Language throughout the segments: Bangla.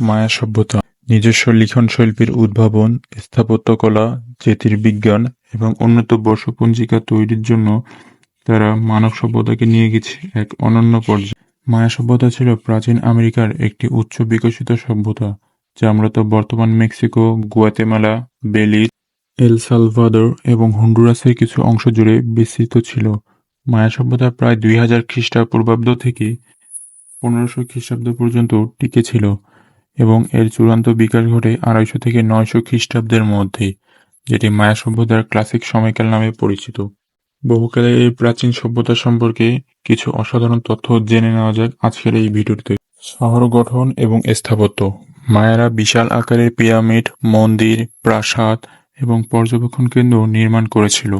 মায়া সভ্যতা নিজস্ব লিখন শিল্পের উদ্ভাবন, স্থাপত্যকলা, জ্যোতির্বিজ্ঞান এবং উন্নত বর্ষপঞ্জিকা তৈরির জন্য তারা মানব সভ্যতাকে নিয়ে গেছে এক অনন্য পর্যায়ে। মায়া সভ্যতা ছিল প্রাচীন আমেরিকার একটি উচ্চ বিকশিত সভ্যতা যা মূলত বর্তমান Mexico, Guatemala, Belize, El Salvador এবং হন্ডুরাসের কিছু অংশ জুড়ে বিস্তৃত ছিল। মায়া সভ্যতা প্রায় দুই হাজার খ্রিস্টপূর্বাব্দ থেকে পনেরোশো খ্রিস্টাব্দ পর্যন্ত টিকে ছিল এবং এর চূড়ান্ত বিকাশ ঘটে আড়াইশো থেকে নয়শো খ্রিস্টাব্দের মধ্যে, যেটি মায়া সভ্যতার ক্লাসিক সময়কাল নামে পরিচিত। বহুকালের এই প্রাচীন সভ্যতা সম্পর্কে কিছু অসাধারণ তথ্য জেনে নেওয়া যাক আজকের এই ভিডিওতে। শহর গঠন এবং স্থাপত্য মায়ারা বিশাল আকারের পিরামিড, মন্দির, প্রাসাদ এবং পর্যবেক্ষণ কেন্দ্র নির্মাণ করেছিল।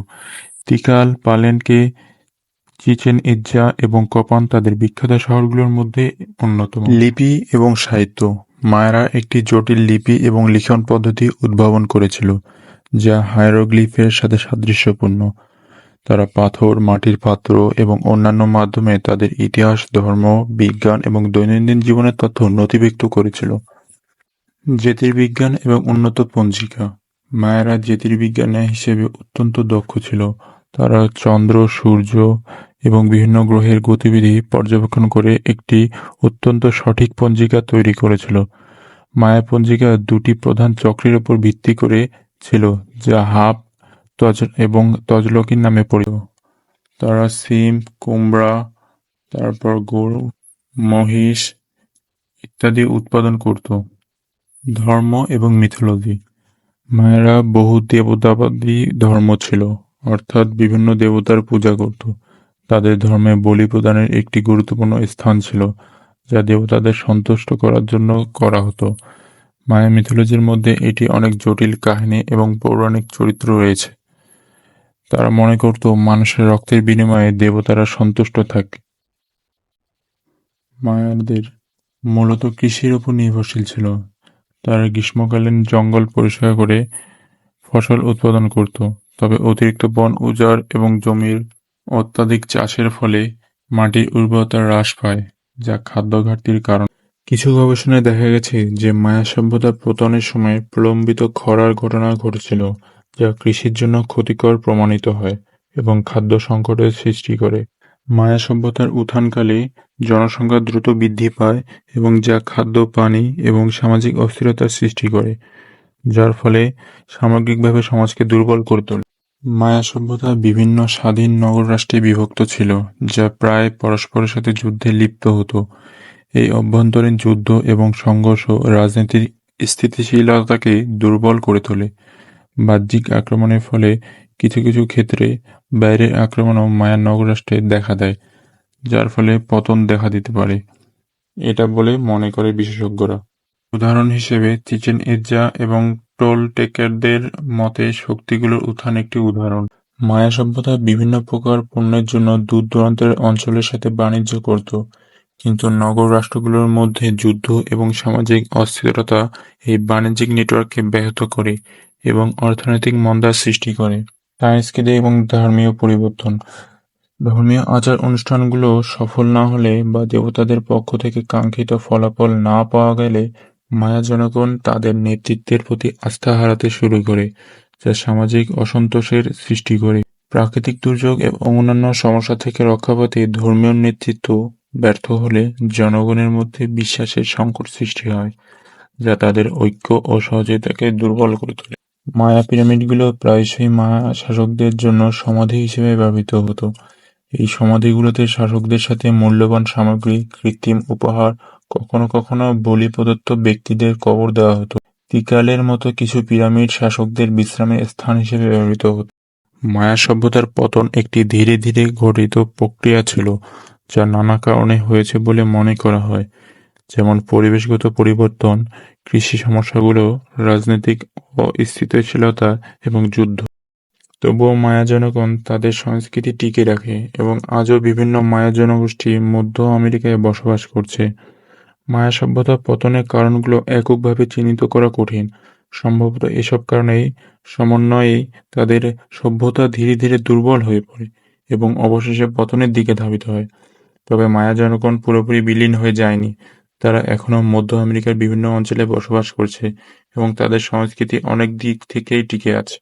তিকাল, পালেনকে, চিচেন ইজ্জা এবং কপান তাদের বিখ্যাত শহরগুলোর মধ্যে অন্যতম। লিপি এবং সাহিত্য মায়ারা একটি জটিল লিপি এবং লিখন পদ্ধতি উদ্ভাবন করেছিল, যা হায়ারোগ্লিফের সাথে সাদৃশ্যপূর্ণ। তারা পাথর, মাটির পাত্র এবং অন্যান্য মাধ্যমে তাদের ইতিহাস, ধর্ম, বিজ্ঞান এবং দৈনন্দিন জীবনের তথ্য নথিভুক্ত করেছিল। জ্যোতির্বিজ্ঞান এবং উন্নত পঞ্জিকা মায়েরা জ্যোতির্বিজ্ঞানে হিসেবে অত্যন্ত দক্ষ ছিল। তারা চন্দ্র, সূর্য এবং বিভিন্ন গ্রহের গতিবিধি পর্যবেক্ষণ করে একটি অত্যন্ত সঠিক পঞ্জিকা তৈরি করেছিল। মায়া পঞ্জিকা দুটি প্রধান চক্রের উপর ভিত্তি করে ছিল, যা হাব তজ এবং তজলকির নামে পরিচিত। তারা সিম, কুমড়া, তারপর গরু, মহিষ ইত্যাদি উৎপাদন করত। ধর্ম এবং মিথোলজি মায়েরা বহু দেবতাবাদী ধর্ম ছিল, অর্থাৎ বিভিন্ন দেবতার পূজা করত। তাদের ধর্মে বলি প্রদানের একটি গুরুত্বপূর্ণ স্থান ছিল, যা দেবতাদের সন্তুষ্ট করার জন্য করা হতো। মায়া মিথোলজির মধ্যে এটি অনেক জটিল কাহিনী এবং পৌরাণিক চরিত্র রয়েছে। তারা মনে করত মানুষের রক্তের বিনিময়ে দেবতারা সন্তুষ্ট থাকে। মায়ানদের মূলত কৃষির উপর নির্ভরশীল ছিল। তারা গ্রীষ্মকালীন জঙ্গল পরিষ্কার করে ফসল উৎপাদন করত, তবে অতিরিক্ত বন উজাড় এবং জমির অত্যাধিক চাষের ফলে মাটির উর্বরতা হ্রাস পায়, যা খাদ্য ঘাটতির কারণ। কিছু গবেষণায় দেখা গেছে যে মায়া সভ্যতার পতনের সময় প্রলম্বিত খরার ঘটনা ঘটেছিল, যা কৃষির জন্য ক্ষতিকর প্রমাণিত হয় এবং খাদ্য সংকটের সৃষ্টি করে। মায়া সভ্যতার উত্থানকালে জনসংখ্যা দ্রুত বৃদ্ধি পায় এবং যা খাদ্য, পানি এবং সামাজিক অস্থিরতার সৃষ্টি করে, যার ফলে সামগ্রিকভাবে সমাজকে দুর্বল করে তোলে। মায়া সভ্যতা বিভিন্ন স্বাধীন নগর-রাষ্ট্রে বিভক্ত ছিল, যা প্রায় পরস্পরের সাথে যুদ্ধে লিপ্ত হতো। এই অভ্যন্তরীণ যুদ্ধ এবং সংঘর্ষ রাজনীতির স্থিতিশীলতাকে দুর্বল করে তোলে। বাহ্যিক আক্রমণের ফলে কিছু কিছু ক্ষেত্রে বাইরের আক্রমণও মায়া নগর-রাষ্ট্রে দেখা দেয়, যার ফলে পতন দেখা দিতে পারে, এটা বলে মনে করে বিশেষজ্ঞরা। উদাহরণ হিসেবে চিচেন ইৎজা এবং টোলটেকেরদের মতে শক্তিগুলোর উত্থান একটি উদাহরণ। মায়া সভ্যতা বিভিন্ন প্রকার পণ্যের জন্য দূর-দূরান্তের অঞ্চলের সাথে বাণিজ্য করত, কিন্তু নগর রাষ্ট্রগুলোর মধ্যে যুদ্ধ এবং সামাজিক অস্থিরতা এই বাণিজ্যিক নেটওয়ার্ককে ব্যাহত করে এবং অর্থনৈতিক মন্দার সৃষ্টি করে। সংস্কৃতি এবং ধর্মীয় পরিবর্তন ধর্মীয় আচার-অনুষ্ঠানগুলো সফল না হলে বা দেবতাদের পক্ষ থেকে কাঙ্ক্ষিত ফলাফল না পাওয়া গেলে মায়া জনগণ তাদের নেতৃত্বের প্রতি আস্থা হারাতে শুরু করে, যা সামাজিক অসন্তোষের সৃষ্টি করে। প্রাকৃতিক দুর্যোগ এবং অন্যান্য সমস্যা থেকে রক্ষা পেতে ধর্মীয় নেতৃত্ব ব্যর্থ হলে জনগণের মধ্যে বিশ্বাসের সংকট সৃষ্টি হয়, যা তাদের ঐক্য ও সহযোগিতাকে দুর্বল করে তোলে। মায়া পিরামিডগুলো প্রায়শই মায়া শাসকদের জন্য সমাধি হিসেবে ব্যবহৃত হতো। এই সমাধিগুলোতে শাসকদের সাথে মূল্যবান সামগ্রী, কৃত্রিম উপহার, কখনো কখনো বলি প্রদত্ত ব্যক্তিদের কবর দেওয়া হতো। তিকালের মতো কিছু পিরামিড শাসকদের বিশ্রামের স্থান হিসেবে ব্যবহৃত হতো। মায়া সভ্যতার পতন একটি ধীরে ধীরে ঘটিত প্রক্রিয়া ছিল, যা নানা কারণে হয়েছে বলে মনে করা হয়, যেমন পরিবেশগত পরিবর্তন, কৃষি সমস্যাগুলো, রাজনৈতিক অস্থিতিশীলতা এবং যুদ্ধ। তবুও মায়া জনগণ তাদের সংস্কৃতি টিকে রাখে এবং আজও বিভিন্ন মায়া জনগোষ্ঠী মধ্য আমেরিকায় বসবাস করছে। মায়া সভ্যতা পতনের কারণগুলো এককভাবে চিহ্নিত করা কঠিন, সম্ভবত এসব কারণেই সমন্বয়েই তাদের সভ্যতা ধীরে ধীরে দুর্বল হয়ে পড়ে এবং অবশেষে পতনের দিকে ধাবিত হয়। তবে মায়া জনগণ পুরোপুরি বিলীন হয়ে যায়নি, তারা এখনও মধ্য আমেরিকার বিভিন্ন অঞ্চলে বসবাস করছে এবং তাদের সংস্কৃতি অনেক দিক থেকেই টিকে আছে।